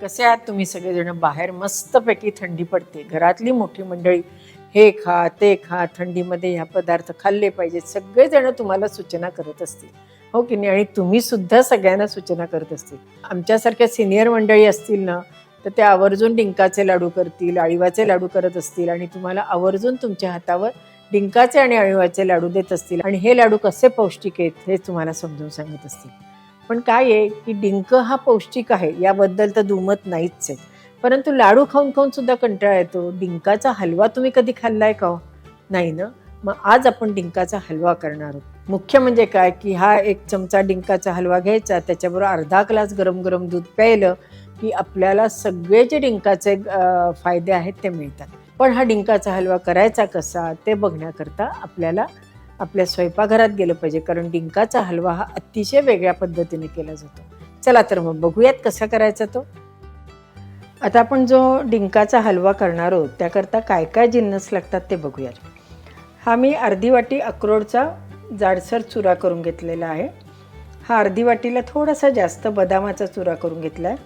कसे आहात तुम्ही सगळेजण? बाहेर मस्तपैकी थंडी पडते. घरातली मोठी मंडळी हे खा ते खा थंडीमध्ये ह्या पदार्थ खाल्ले पाहिजेत. सगळेजण तुम्हाला सूचना करत असतील. हो की नाही? आणि तुम्ही सुद्धा सगळ्यांना सूचना करत असतील. आमच्यासारख्या सिनियर मंडळी असतील ना तर ते आवर्जून डिंकाचे लाडू करतील आळीवाचे लाडू करत असतील आणि तुम्हाला आवर्जून तुमच्या हातावर डिंकाचे आणि आळीवाचे लाडू देत असतील. आणि हे लाडू कसे पौष्टिक आहेत हे तुम्हाला समजून सांगत असतील. पण काय आहे की डिंक हा पौष्टिक आहे याबद्दल तर दुमत नाहीच आहे. परंतु लाडू खाऊन खाऊन सुद्धा कंटाळा येतो. डिंकाचा हलवा तुम्ही कधी खाल्लाय का हो? नाही ना? मग आज आपण डिंकाचा हलवा करणार आहोत. मुख्य म्हणजे काय की हा एक चमचा डिंकाचा हलवा घ्यायचा त्याच्याबरोबर अर्धा ग्लास गरम गरम दूध प्यायलं की आपल्याला सगळे जे डिंकाचे फायदे आहेत ते मिळतात. पण हा डिंकाचा हलवा करायचा कसा ते बघण्याकरता आपल्याला आपल्या स्वयंपाकघरात गेलं पाहिजे कारण डिंकाचा हलवा हा अतिशय वेगळ्या पद्धतीने केला जातो. चला तर मग बघूयात कसा करायचा तो. आता आपण जो डिंकाचा हलवा करणार आहोत त्याकरता काय काय जिन्नस लागतात ते बघूयात. हा मी अर्धी वाटी अक्रोडचा जाडसर चुरा करून घेतलेला आहे. हा अर्धी वाटीला थोडासा जास्त बदामाचा चुरा करून घेतला आहे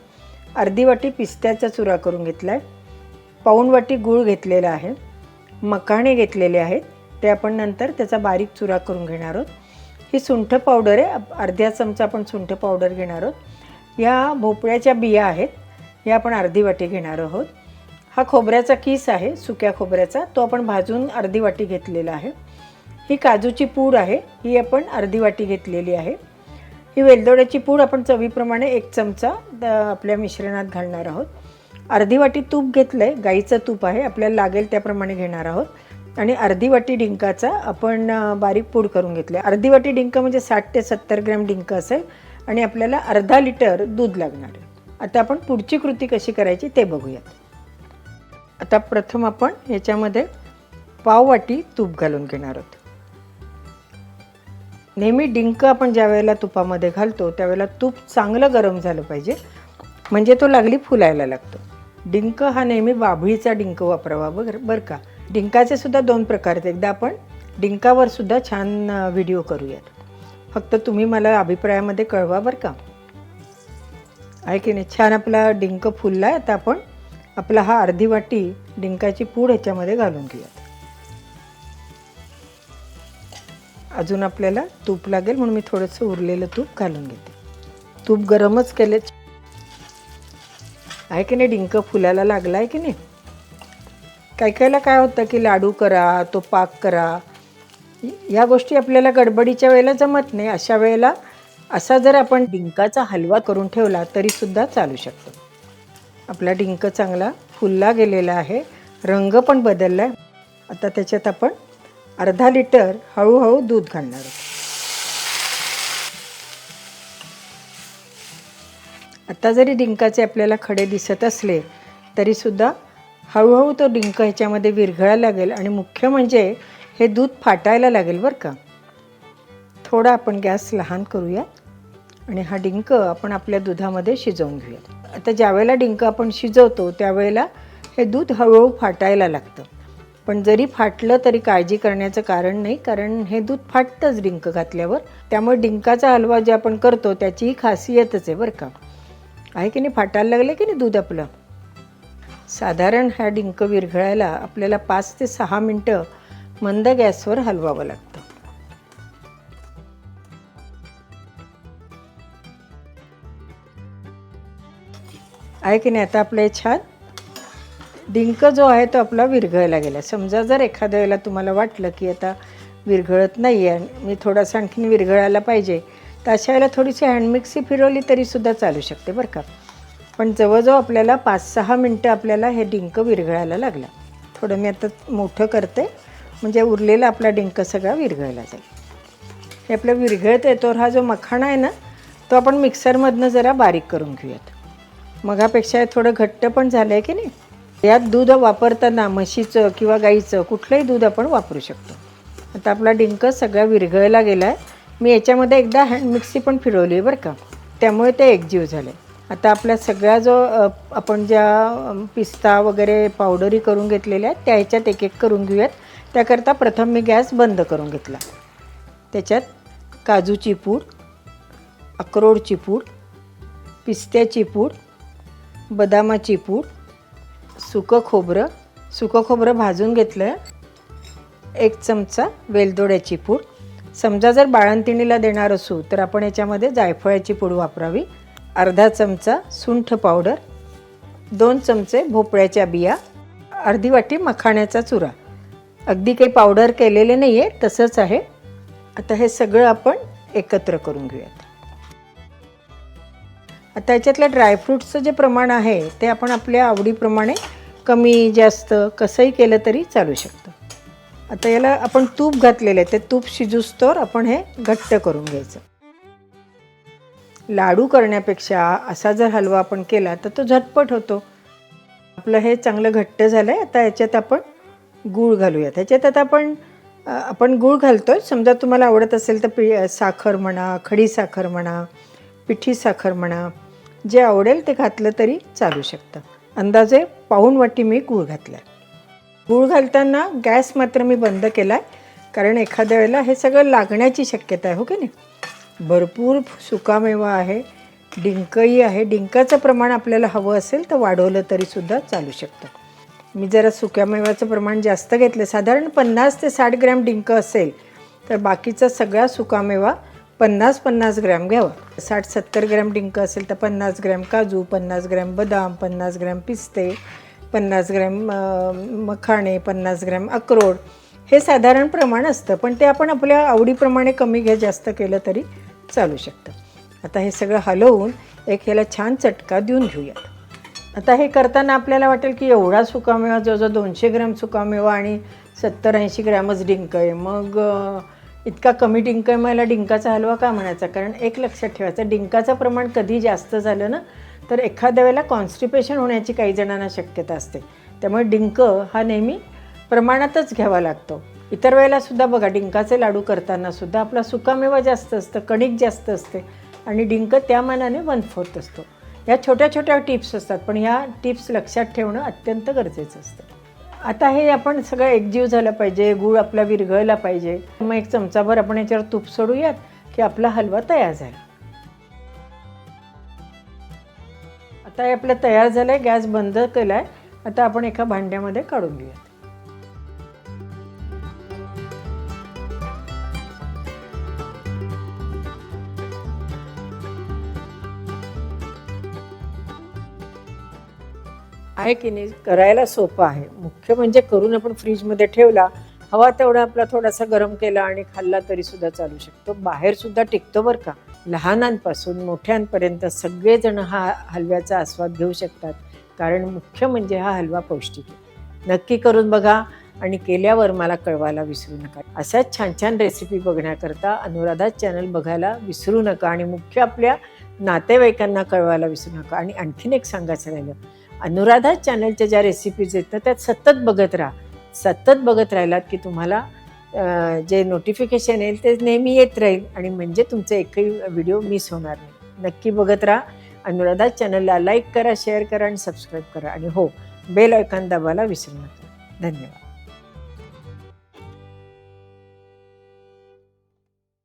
अर्धी वाटी पिस्त्याचा चुरा करून घेतला आहे पाऊण वाटी गूळ घेतलेला आहे. मकाणे घेतलेले आहेत. ते आपण नंतर त्याचा बारीक चुरा करून घेणार आहोत. ही सुंठ पावडर आहे. अर्ध्या चमचा आपण सुंठ पावडर घेणार आहोत. या भोपळ्याच्या बिया आहेत. या आपण अर्धी वाटी घेणार आहोत. हा खोबऱ्याचा किस आहे सुक्या खोबऱ्याचा तो आपण भाजून अर्धी वाटी घेतलेला आहे. ही काजूची पूड आहे. ही आपण अर्धी वाटी घेतलेली आहे. ही वेलदोड्याची पूड आपण चवीप्रमाणे एक चमचा द- आपल्या मिश्रणात घालणार आहोत. अर्धी वाटी तूप घेतलं आहे गाईचं तूप आहे. आपल्याला लागेल त्याप्रमाणे घेणार आहोत. आणि अर्धी वाटी डिंकाचा आपण बारीक पूड करून घेतले अर्धी वाटी डिंक म्हणजे साठ ते सत्तर ग्रॅम डिंक असेल आणि आपल्याला अर्धा लिटर दूध लागणार आहे. आता आपण पुढची कृती कशी करायची ते बघूयात. आता प्रथम आपण ह्याच्यामध्ये पाव वाटी तूप घालून घेणार आहोत. नेहमी डिंक आपण ज्या वेळेला तुपामध्ये घालतो त्यावेळेला तूप चांगलं गरम झालं पाहिजे. म्हणजे तो लागली फुलायला लागतो. डिंक हा नेहमी बाभळीचा डिंक वापरावा बरं बरं का? डिंकाचे सुद्धा दोन प्रकार आहेत. एकदा आपण डिंकावर सुद्धा छान व्हिडिओ करूयात. फक्त तुम्ही मला अभिप्रायामध्ये कळवा बरं का. आहे की नाही? छान आपला डिंक फुलला आहे आता आपण आपला हा अर्धी वाटी डिंकाची पूड ह्याच्यामध्ये घालून घेऊयात. अजून आपल्याला तूप लागेल म्हणून मी थोडंसं उरलेलं तूप घालून घेते. तूप गरमच केले आहे की नाही? डिंक फुलायला लागला आहे की नाही? काही काहीला काय होतं की लाडू करा तो पाक करा. या गोष्टी आपल्याला गडबडीच्या वेळेला जमत नाही. अशा वेळेला असा जर आपण डिंकाचा हलवा करून ठेवला तरीसुद्धा चालू शकतो. आपला डिंक चांगला फुलला गेलेला आहे. रंग पण बदलला आहे आता त्याच्यात आपण अर्धा लिटर हळूहळू दूध घालणार आहोत. आता जरी डिंकाचे आपल्याला खडे दिसत असले तरीसुद्धा हळूहळू तो डिंक ह्याच्यामध्ये विरघळायला लागेल आणि मुख्य म्हणजे हे दूध फाटायला लागेल बरं का. थोडा आपण गॅस लहान करूया आणि हा डिंक आपण आपल्या दुधामध्ये शिजवून घेऊया आता ज्यावेळेला डिंक आपण शिजवतो त्यावेळेला हे दूध हळूहळू फाटायला लागतं. पण जरी फाटलं तरी काळजी करण्याचं कारण नाही कारण हे दूध फाटतंच डिंक घातल्यावर. त्यामुळे डिंकाचा हलवा जे आपण करतो त्याचीही खासियतच आहे बरं का. आहे की नाही? फाटायला लागलं की नाही दूध आपलं? साधारण हा डिंक विरघळायला आपल्याला पाच ते सहा मिनटं मंद गॅसवर हलवावं लागतं. आहे की नाही? आता आपलं हे छान. डिंक जो आहे तो आपला विरघळायला गेला. समजा जर एखाद्या वेळेला तुम्हाला वाटलं की आता विरघळत नाही आहे मी थोडासा आणखीन विरघळायला पाहिजे तर अशा वेळेला थोडीशी हँडमिक्सी फिरवली तरीसुद्धा चालू शकते बरं का? पण जवळजवळ आपल्याला पाच सहा मिनटं आपल्याला हे डिंक विरघळायला लागला. थोडं मी आता मोठं करते. म्हणजे उरलेला आपला डिंक सगळा विरघळला जाईल. हे आपलं विरघळत येतो हा जो मखाणा आहे ना तो आपण मिक्सरमधनं जरा बारीक करून घेऊयात. मगापेक्षा हे थोडं घट्ट पण झालं आहे की नाही? यात दूध वापरताना म्हशीचं किंवा गाईचं कुठलंही दूध आपण वापरू शकतो. आता आपला डिंक सगळा विरघळला गेला आहे मी याच्यामध्ये एकदा हँड मिक्सी पण फिरवली आहे बरं का. त्यामुळे ते एकजीव आहे आता आपला सगळा जो आपण ज्या पिस्ता वगैरे पावडरी करून घेतलेल्या आहेत त्या ह्याच्यात एक एक करून घेऊयात. त्याकरता प्रथम मी गॅस बंद करून घेतला. त्याच्यात काजूची पूड अक्रोडची पूड पिस्त्याची पूड बदामाची पूड सुकं खोबरं सुकं खोबरं भाजून घेतलं. आहे एक चमचा वेलदोड्याची पूड. समजा जर बाळंतिणीला देणार असू तर आपण याच्यामध्ये जायफळाची पूड वापरावी. अर्धा चमचा सुंठ पावडर दोन चमचे भोपळ्याच्या बिया अर्धी वाटी मखाण्याचा चुरा. अगदी काही पावडर केलेले नाही आहे तसंच आहे. आता हे सगळं आपण एकत्र करून घेऊयात. आता याच्यातल्या ड्रायफ्रूट्सचं जे प्रमाण आहे ते आपण आपल्या आवडीप्रमाणे कमी जास्त कसंही केलं तरी चालू शकतं. आता याला आपण तूप घातलेलं आहे ते तूप शिजूस्तोर आपण हे घट्ट करून घ्यायचं. लाडू करण्यापेक्षा असा जर हलवा आपण केला तर तो झटपट होतो. आपलं हे चांगलं घट्ट झालं आहे आता याच्यात आपण गूळ घालूया त्याच्यात आता आपण आपण गूळ घालतो समजा तुम्हाला आवडत असेल तर पि साखर म्हणा खडी साखर म्हणा पिठी साखर म्हणा जे आवडेल ते घातलं तरी चालू शकतं. अंदाजे पाऊण वाटी मी गूळ घातला आहे गूळ घालताना गॅस मात्र मी बंद केला आहे कारण एखाद्या वेळेला हे सगळं लागण्याची शक्यता आहे हो की नाही? भरपूर सुकामेवा आहे. डिंकही आहे. डिंकाचं प्रमाण आपल्याला हवं असेल तर वाढवलं तरीसुद्धा चालू शकतं. मी जरा सुक्यामेव्याचं प्रमाण जास्त घेतलं. साधारण पन्नास ते साठ ग्रॅम डिंक असेल तर बाकीचा सगळा सुकामेवा पन्नास पन्नास ग्रॅम घ्यावा. साठ सत्तर ग्रॅम डिंक असेल तर पन्नास ग्रॅम काजू पन्नास ग्रॅम बदाम पन्नास ग्रॅम पिस्ते पन्नास ग्रॅम मखाणे पन्नास ग्रॅम अक्रोड हे साधारण प्रमाण असतं. पण ते आपण आपल्या आवडीप्रमाणे कमी घ्या जास्त केलं तरी चालू शकतं. आता हे सगळं हलवून एक ह्याला छान चटका देऊन घेऊयात. आता हे करताना आपल्याला वाटेल की एवढा सुकामेवा जवळजवळ दोनशे ग्रॅम सुकामेवा आणि सत्तर ऐंशी ग्रॅमच डिंक आहे. मग इतका कमी डिंक आहे मला डिंकाचा हलवा का म्हणायचा? कारण एक लक्षात ठेवायचं डिंकाचं प्रमाण कधी जास्त झालं ना तर एखाद्या वेळेला कॉन्स्टिपेशन होण्याची काही जणांना शक्यता असते. त्यामुळे डिंक हा नेहमी प्रमाणातच घ्यावा लागतो. इतर वेळेलासुद्धा बघा डिंकाचे लाडू करताना सुद्धा आपला सुकामेवा जास्त असतं कणिक जास्त असते आणि डिंक त्या मानाने वन फोर्थ असतो. या छोट्या छोट्या टिप्स असतात पण ह्या टिप्स लक्षात ठेवणं अत्यंत गरजेचं असतं. आता हे आपण सगळं एकजीव झालं पाहिजे गूळ आपला विरघळला पाहिजे. मग एक चमचाभर आपण याच्यावर तूप सोडूयात की आपला हलवा तयार झाला. आता हे आपलं तयार झालं आहे गॅस बंद केला आहे आता आपण एका भांड्यामध्ये काढून घेऊयात. आहे की नाही करायला सोपं आहे. मुख्य म्हणजे करून आपण फ्रीजमध्ये ठेवला हवा तेवढा आपला थोडासा गरम केला आणि खाल्ला तरी सुद्धा चालू शकतो. बाहेर सुद्धा टिकतो बरं का. लहानांपासून मोठ्यांपर्यंत सगळेजण हा हलव्याचा आस्वाद घेऊ शकतात. कारण मुख्य म्हणजे हा हलवा पौष्टिक आहे. नक्की करून बघा आणि केल्यावर मला कळवायला विसरू नका. अशाच छान छान रेसिपी बघण्याकरता अनुराधा चॅनल बघायला विसरू नका आणि मुख्य आपल्या नातेवाईकांना कळवायला विसरू नका. आणि आणखीन एक सांगायचं राहिलं अनुराधा चॅनलच्या ज्या रेसिपीज आहेत ना त्यात सतत बघत राहा. सतत बघत राहिलात की तुम्हाला जे नोटिफिकेशन येईल ते नेहमी येत राहील आणि म्हणजे तुमचे एकही व्हिडिओ मिस होणार नाही. नक्की बघत राहा. अनुराधा चॅनलला लाईक करा शेअर करा आणि सबस्क्राईब करा. आणि हो बेल ऐकन दाबायला विसरू नका. धन्यवाद.